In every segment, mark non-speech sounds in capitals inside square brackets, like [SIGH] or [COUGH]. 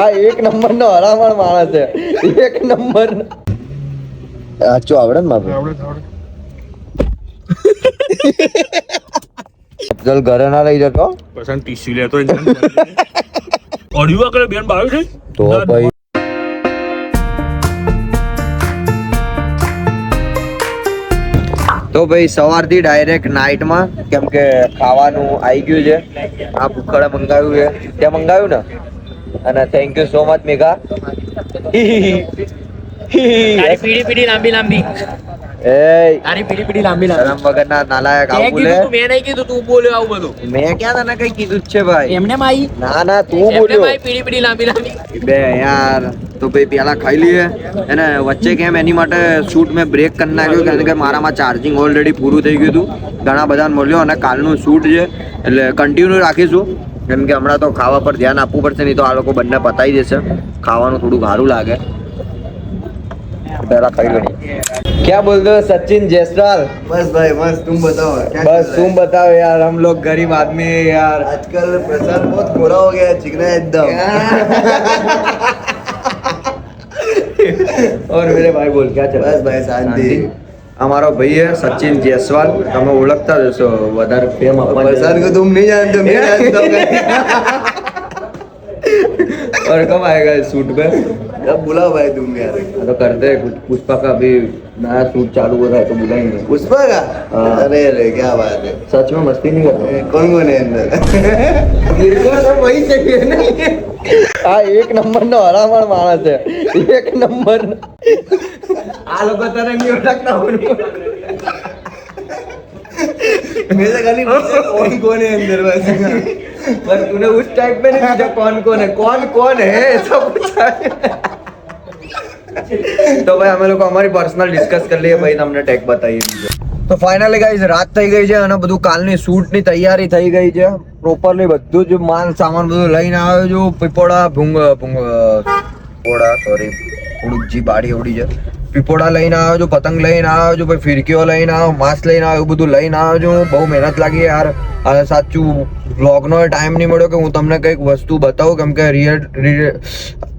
આ એક નંબર નો હરામણ માણસ છે. એક નંબર. સાચું આવડે ને બાપુ? અફઝલ ઘરે ના લઈ જતો? પસંદ ટીસ્યુ લેતો ઓડિયો કરે બેન બાવી છે? તો ભાઈ. તો ભાઈ સવારથી ડાયરેક્ટ નાઇટમાં કેમ કે ખાવાનું આવી ગયું છે. આ ભૂખડા મંગાવ્યું છે. ત્યાં મંગાવ્યું ને? અને thank you so much Megha તારી પીડી પીડી લાંબી લાંબી. એ તારી પીડી પીડી લાંબી લાંબી. વગરના નાલાયક આવું બોલે. મેં નહીં કીધું તું બોલ્યો આવું બધું. મેં ક્યાં તને કઈ કીધું છે ભાઈ? એમને માઈ. ના ના તું બોલ્યો. માઈ પીડી પીડી લાંબી લાંબી. બે યાર તો ભાઈ પેલા ખાઈ લઈએ. અને વચ્ચે કેમ એની માટે શૂટ મેં બ્રેક કરી નાખ્યું કારણ કે મારામાં ચાર્જિંગ ઓલરેડી પૂરું થઈ ગયું હતું. ઘણા બધાને મળ્યો અને કાલનું શૂટ છે. એટલે કન્ટિન્યુ રાખીશું. કેમ કે હમણાં તો ખાવા પર ધ્યાન આપવું પડશે નહીં તો આ લોકો બંને પતાવી દેશે ખાવાનું થોડું સારું લાગે પહેલા ખાઈ લઈએ क्या बोल दो सचिन जयसवाल बस भाई बस तुम बताओ क्या बस चल तुम रहा बताओ यार हम लोग गरीब आदमी है यार है? आजकल प्रसाद बहुत गोरा हो गया है चिकना है एकदम और मेरे भाई बोल क्या चल बस भाई शांति અમારો ભાઈ હે સચિન જયસ્વાલ તમે ઓળખતા જ હશો વધારે ફેમ प्रसाद को तुम नहीं जानते मैं जानता हूँ और कब आएगा इस सूट पे कब बुलाओ भाई तुम यार हाँ तो करते हैं कुछ पुष्पा का अभी नया सूट चालू हो रहा है तो बुलाएंगे पुष्पा का हाँ। अरे अरे क्या बात है सच में मस्ती नहीं करते ए, कौन कौन है अंदर वही चाहिए नहीं આ એક નંબર નો હરામણ માણસ છે એક નંબર આ લોકો તને નહીં ઓળખતા હોય मैं तो खाली पूछा, कौन कौन है अंदर बस पर तूने उस टाइप में नहीं पूछा कौन कौन है कौन कौन है ऐसा पूछा है તો ભાઈ અમે લોકો અમારી પર્સનલ ડિસ્કસ કરી લઈએ ભાઈ તમને ટેક બતાવીએ બીજો તો ફાઇનલી ગાઈઝ રાત થઈ ગઈ છે અને બધું કાલની શૂટની તૈયારી થઈ ગઈ છે પ્રોપરલી બધું જ માલ સામાન બધું લઈને આવ્યો છું પીપોડા ભૂંગ ભૂંગ પોડા સોરી થોડુંક જી બાડી ઉડી છે પીપોડા લઈને આવ્યો છું, પતંગ લઈને આવ્યો છું, પછી ફિરકીઓ લઈને આવ્યો, માસ્ક લઈને આવ્યો બધું લઈને આવ્યો બહુ મહેનત લાગી યાર. આ સાચું વ્લોગનો ટાઈમ નહીં મળ્યો કે હું તમને કંઈક વસ્તુ બતાવું, કેમ કે રિયલ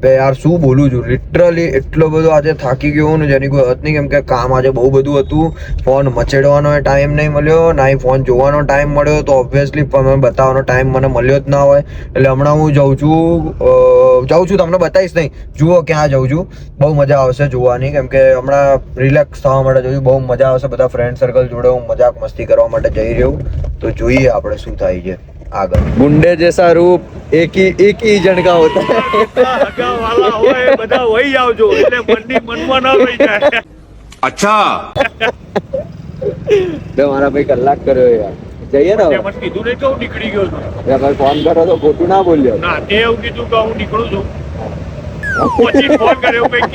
યાર શું બોલું છું? લિટરલી એટલો બધો આજે થાકી ગયો ને જેની કોઈ વાત નહીં, કેમ કે કામ આજે બહુ બધું હતું. ફોન મચેડવાનો ટાઈમ નહીં મળ્યો, ના ફોન જોવાનો ટાઈમ મળ્યો, તો ઓબ્વિયસલી મને બતાવવાનો ટાઈમ મને મળ્યો જ ના હોય. એટલે હમણાં હું જાઉં છું જાઉં છું, તમને બતાવીશ નહીં. જુઓ ક્યાં જાઉં છું. બહુ મજા આવશે જોવાની, કેમ કે હમણાં રિલેક્સ થવા માટે જોયું બહુ મજા આવશે, બધા ફ્રેન્ડ સર્કલ જોડે હું મજાક મસ્તી કરવા માટે જઈ રહ્યો. તો જોઈએ આપણે શું થાય છે આગળ. ગુંડે જેસા રૂપ એકી એકી જણકા હોતા. બધા વહી આવજો એટલે મનની મનમાં ન રહી જાય અચ્છા તો મારા ભાઈ કલાક કર્યો યાર. જઈએ ને મને કીધું નહીં કે હું નીકળી ગયો છું? ભાઈ ફોન કરો તો ખોટું ના બોલ્યો. ના તે એવું કીધું કે હું નીકળું છું. પછી કર્યો ભાઈ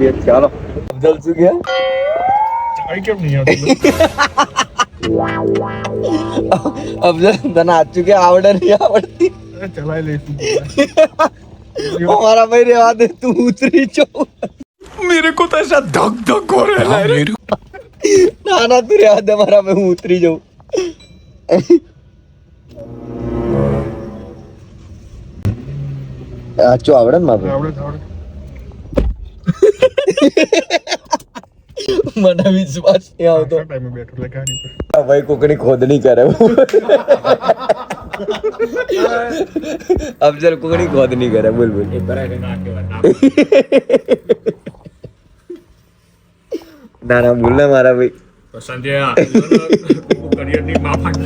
બે ચાલો અફઝલ શું આવી કેમ નહીં આવતી અફઝલ તને આચું કે આવડે નહીં આવડતી ચલાવી લઈશું મારા ભાઈ રેવા દે તું ઉતરી જો મેરે કો તો એસા ધક ધક હો રહા હે ના ના તું રેવા દે મારા ભાઈ હું ઉતરી જાઉં આચું આવડે ને મારા આવડે આવડે મને વિશ્વાસ નહીં આવતો. ટાઈમે બેઠો એટલે ગાડી પર. ભાઈ કોકની ખોદણી કરે. અફઝલ કોકની ખોદણી કરે બોલ બોલ. ના ના. બોલ ને મારા ભાઈ. તો સંજય કરિયરની માફક.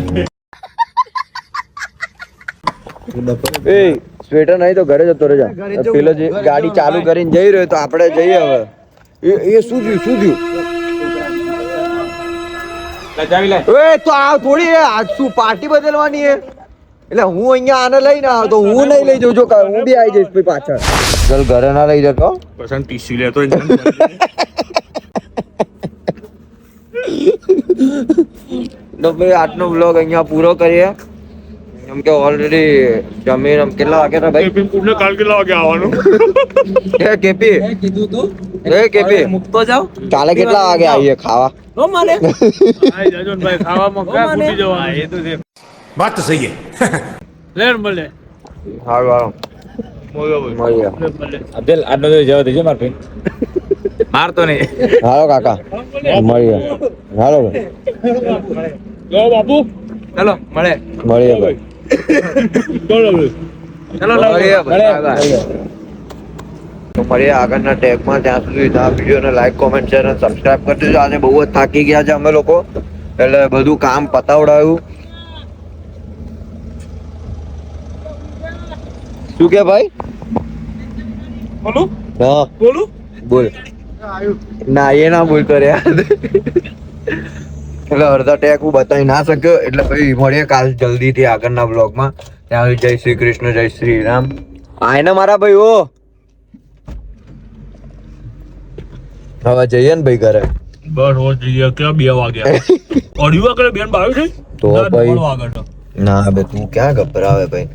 એ સ્વેટર નહીં તો ઘરે જતો રહેજા. પેલો જે ગાડી ચાલુ કરીને જઈ રહ્યો તો આપણે જઈએ હવે. એ એ શું થયું શું થયું? એ તો આ થોડી શું પાર્ટી બદલવાની હે? એટલે હું અહીંયા આને લઈને આવતો હું નહીં લઈ જઉં જો હું બી આવી જઈશ પછી પાછળ. ચલ ઘરે ના લઈ જતો. પસંદ ટીસ્યુ લેતો તો. ભાઈ આજનો બ્લોગ અહીંયા પૂરો કરીએ. એમ કે ઓલરેડી જમીન એમ કેટલા વાગે હતા ભાઈ? પૂર્ણ કાલ કેટલા વાગે આવવાનું? એ કેપી. કીધું તું. એ કેપી. મૂકતો જાવ કાલે કેટલા વાગે આવીએ ખાવા? નો માને જજનભાઈ ખાવામાં ક્યાં ફૂટી જવાનું એ તો છે. વાત તો સહી લેર મળે. હાલ વાળો નહીં. હાલો કાકા. મળીએ હાલો ભાઈ. બાપુ. ચલો મળે. મળીએ ભાઈ. ચલો ચલો. મળીએ તો મળીએ આગળના ટેગમાં ત્યાં સુધી આ વિડીયોને લાઈક કોમેન્ટ શેર અને સબસ્ક્રાઈબ કરી દેજો આજે બહુ જ થાકી ગયા છે અમે લોકો એટલે બધું કામ પતાવડાયું. શું કે ભાઈ? બોલું? હા. બોલું? બોલ. ના એ ના બોલતો રે. એટલે અડધા ટેક હું બતાવી ના શક્યો. એટલે ભાઈ મળીએ કાલ જલ્દીથી આગળના બ્લોગમાં ત્યાં જય શ્રી કૃષ્ણ જય શ્રી રામ. આય ને મારા ભાઈ ઓ હવે જઈએ ને ભાઈ ઘરે? બસ રોજ જઈએ. ક્યાં બે વાગ્યા? [LAUGHS] અઢી વાગે બેન બાવી છે? તો ભાઈ. ના બે તું ક્યાં ગભરાવે ભાઈ?